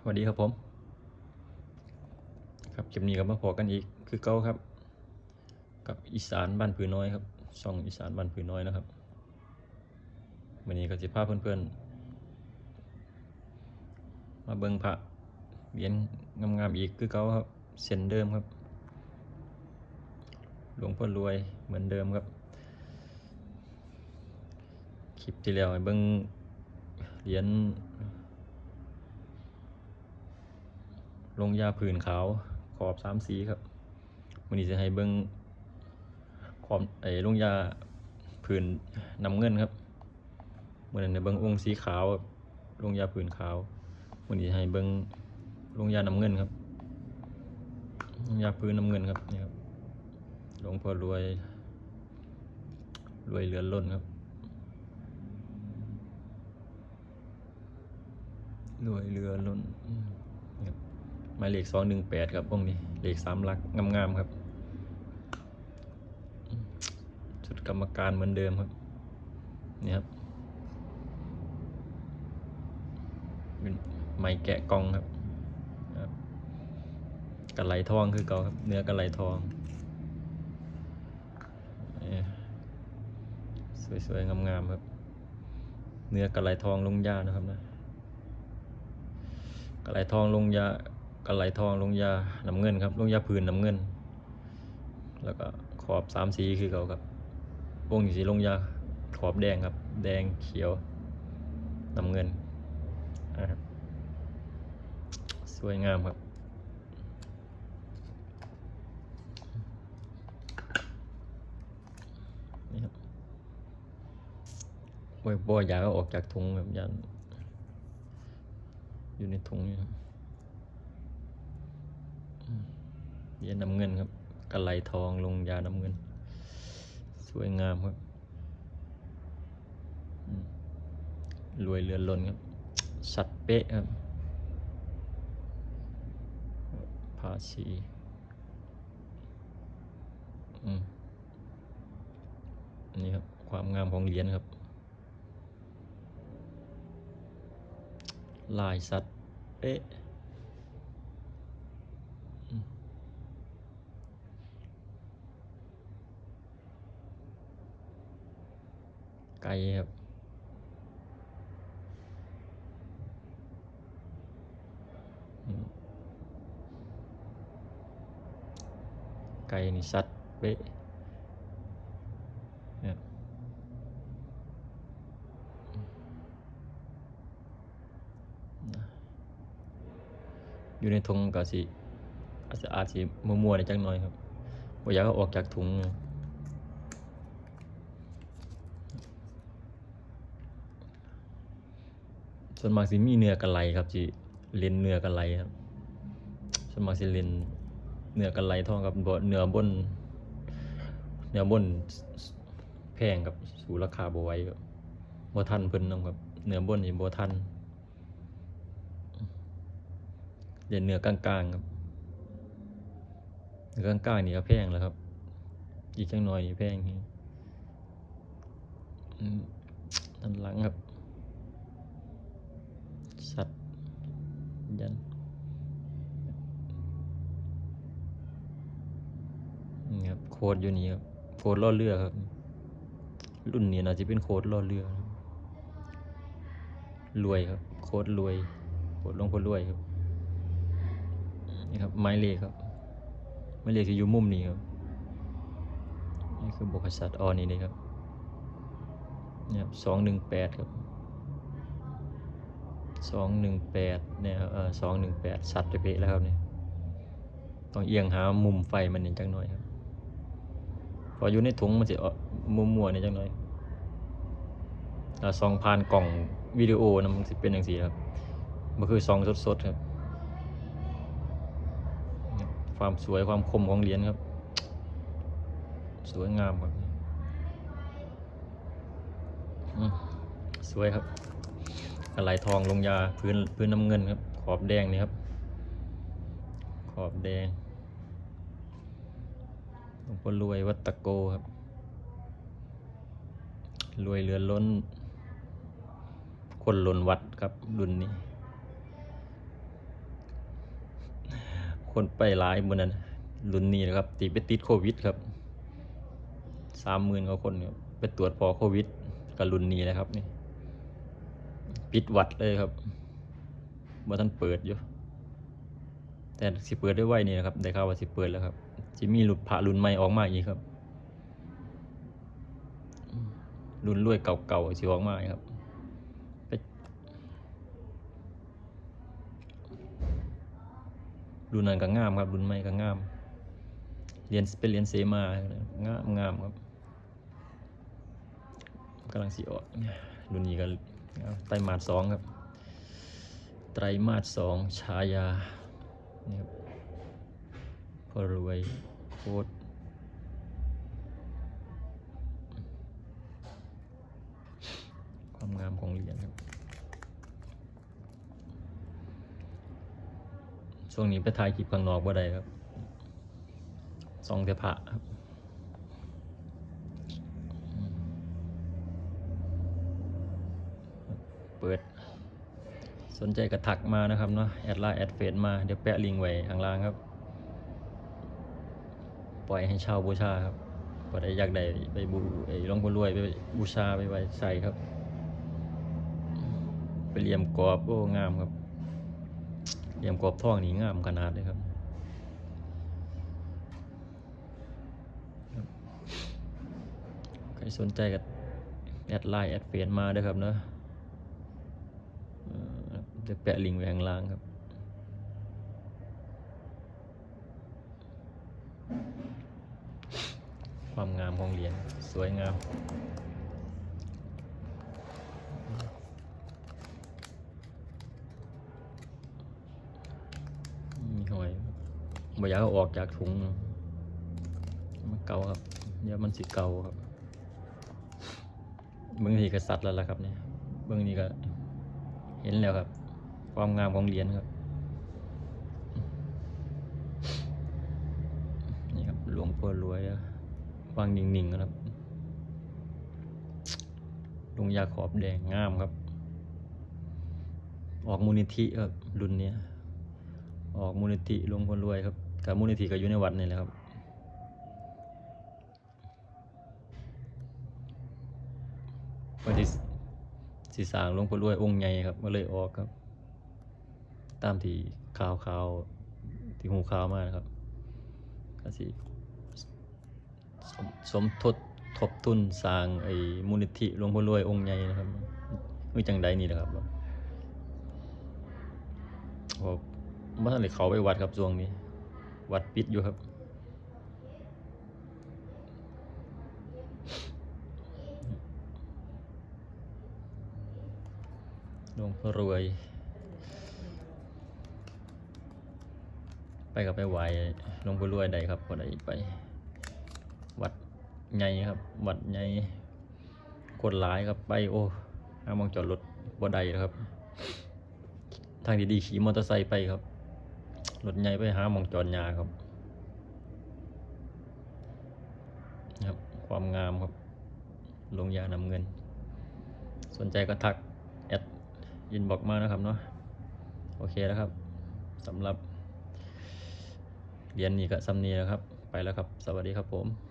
สวัสดีครับผม ครับคลิปนี้ก็มาพอกันอีกคือเก้าครับ กับอีสานบ้านผือน้อยครับช่องอีสานบ้านผือน้อยนะครับวันนี้ก็จะพาเพื่อนๆ มาเบิ่งพระเหรียญงามๆอีกคือเก้าครับเส้นเดิมครับ หลวงพ่อรวยเหมือนเดิมครับ คลิปที่แล้วให้เบิ่งเหรียญ ลงยาผื่นขาว ขอบสามสีครับวันนี้จะให้เบิ้งขอบไอ้ลงยาผื่นน้ำเงินครับเมื่อนั้นเนี่ยเบิ้งองค์สีขาวลงยาผื่นขาววันนี้จะให้เบิ้งลงยาน้ำเงินครับลงยาพื้นน้ำเงินครับนี่ครับหลวงพ่อรวย รวยเหลือล้นครับรวยเรือล้นอื หมายเลขสองหนึ่งแปดครับองค์นี้เลขสามหลักงามๆครับชุดกรรมการเหมือนเดิมครับนี่ครับเป็นไม้แกะกองครับกระไหลทองคือเก่าครับ เนื้อกระไหลทองสวยๆ งามๆครับ เนื้อกระไหลทองลงยานะครับนะกระไหลทองลงยา กระไหลทองลงยาน้ำเงินครับ ลงยาพื้นน้ำเงิน แล้วก็ขอบสามสีคือเขาครับวงสีลงยาขอบแดงครับ แดงเขียวน้ำเงินนะครับสวยงามครับนี่ครับโอ้ยบ่อยากเอาออกจากถุงแบบยันอยู่ในถุงนี่ครับอืมเหรี ยญน้ำเงินครับกระไหลทองลงยาน้ำเงิน สวยงามครับรวยเรือนล้นครับ สัตว์เป๊ะครับภาษีอันนี้ครับ ความงามของเหรียญครับ ลายสัตว์เป๊ะอืม ไก่ครับไก่นี่สัตว์เป๊ะอยู่ในถุงก็สิอาจจะอาจสิมัวๆในอยจักหน่อยครับบ่อยากอออกจากถุงนะ ส่วนมากสิมีเนื้อกระไหลครับสิเลนเนื้อกระไหลครับ ส่วนมากสิเลนเนื้อกระไหลทองครับเนื้อบนเนื้อบนแพงครับสู่ราคาบ่ไหวครับบ่ทันเพิ่นนำครับเนื้อบนนี่บ่ทันเด่นเนื้อกลางๆครับเนื้อกลางๆนี่ก็แพงแล้วครับ อีกจังหน่อยนี่แพงนี่อืมด้านหลังครับ สัตว์ยันนครับโคดอยู่นี่ครับโคดล่อเรือครับ รุ่นนี้น่าจะเป็นโคดล่อเรือครับรวยครับ โคดรวยโคดลงพ่อรวยครับนี่ครับไม้เลขครับไม้เลขที่อยู่มุมนี้ครับนี่คือบกษัตริย์ออนี่เลยครับเนี่ยสองหนึ่งแปดครับ สองหนึ่งแปดเนี่ยเออสองหนึ่งแปดสัตว์จะเป๊ะแล้วครับเนี่ยต้องเอียงหามุมไฟมันนิดจังหน่อยครับพออยู่ในถุงมันจะมัวมัวนิดจังหน่อยแล้วซองผ่านกล่องวิดีโอนะมันจะเป็นอย่างสีครับมันคือซองสดๆครับ ความสวยความคมของเหรียญครับ สวยงามครับอืมสวยครับ กระไหลทองลงยาพื้นพื้นน้ำเงินครับ ขอบแดงนี่ครับ ขอบแดงหลวงพ่อรวยวัดตะโกครับ รวยเรือล้น คนล้นวัดครับรุ่นนี้ คนไปหลายบนนั้นรุ่นนี้นะครับตีไปติดโควิดครับสามหมื่นกว่าคนครับไปตรวจพอโควิดกับรุ่นนี้นะครับนี่ ปิดวัดเลยครับว่าท่านเปิดอยู่ แต่สิเปิดได้ไวนี่นะครับ ได้ข่าวว่าสิเปิดแล้วครับจะมีรุ่นพระรุ่นใหม่ออกมาอีกครับรุ่นรวยเก่าๆสิออกมาครับไปรุ่นนั้นก็งามครับรุ่นใหม่ก็งาม เรียนเป็นเรียนเสมางามงามครับกำลังสิออกรุ่นนี้ก็ ไตรมาสสองครับ ไตรมาสสองชายานี่ครับพอรวยโคตรความงามของเหรียญครับ ช่วงนี้ไปถ่ายคลิปข้างนอกบ่ได้ครับซองแต่พะครับ เปิด สนใจกระถักมานะครับเนาะแอดไลน์แอดเฟซมาเดี๋ยวแปะลิงก์ไว้ข้างล่างครับ ปล่อยให้เช่าบูชาครับพอได้อยากได้ไปบูไอ้หลงพ่อรวยไปบูชาไปไว้ใส่ครับ ไปเหลี่ยมกรอบโอ้งามครับเหลี่ยมกรอบท่องนี่งามขนาดเลยครับใครสนใจกับแอดไลน์แอดเฟซมาเด้อครับเนาะ จะแปะลิงก์ไว้ข้างล่างครับ ความงามของเหรียญสวยงามมีหอยบอยากเอาออกจากถุงมันเก่าครับเดี๋ยวมันสิเก่าครับเบื้องนี้ก็สัตว์แล้วล่ะครับเนี่ยเบื้องนี้ก็เห็นแล้วครับ ความงามของเหรียญครับ นี่ครับหลวงพ่อรวยวางนิ่งๆนะครับลงยาขอบแดงงามครับ ออกมูลนิธิครับรุ่นนี้ออกมูลนิธิหลวงพ่อรวยครับกับมูลนิธิก็อยู่ในวัดนี่แหละครับวันที่สีสางหลวงพ่อรวยองค์ใหญ่ครับก็เลยออกครับ ตามที่ข่าวข่าวที่หูข่าวมานะครับก็สิสมสมทบทบทุนสร้างไอ้มูลนิธิหลวงพ่อรวยองค์ใหญ่นะครับมือจังใดนี่แหละครับผมเมื่อไหร่เขาไปวัดครับช่วงนี้ วัดปิดอยู่ครับหลวงพ่อรวย ไป กับไปไหวหลวงพ่รวยใดครับพอใดไป วัดใหญ่ครับ วัดใหญ่คนหลายครับไปโอ้ห้ามองจอดรถบ่ได้ครับ ทางดีๆขี่มอเตอร์ไซค์ไปครับรถใหญ่ไปหามองจอดยาครับครับ ความงามครับ ลงยานำเงิน สนใจก็ทัก แอดยินบอกมานะครับเนาะโอเคแล้วครับสำหรับ เรียนนี่ก็ซ้ำนี้แล้วครับ ไปแล้วครับ สวัสดีครับผม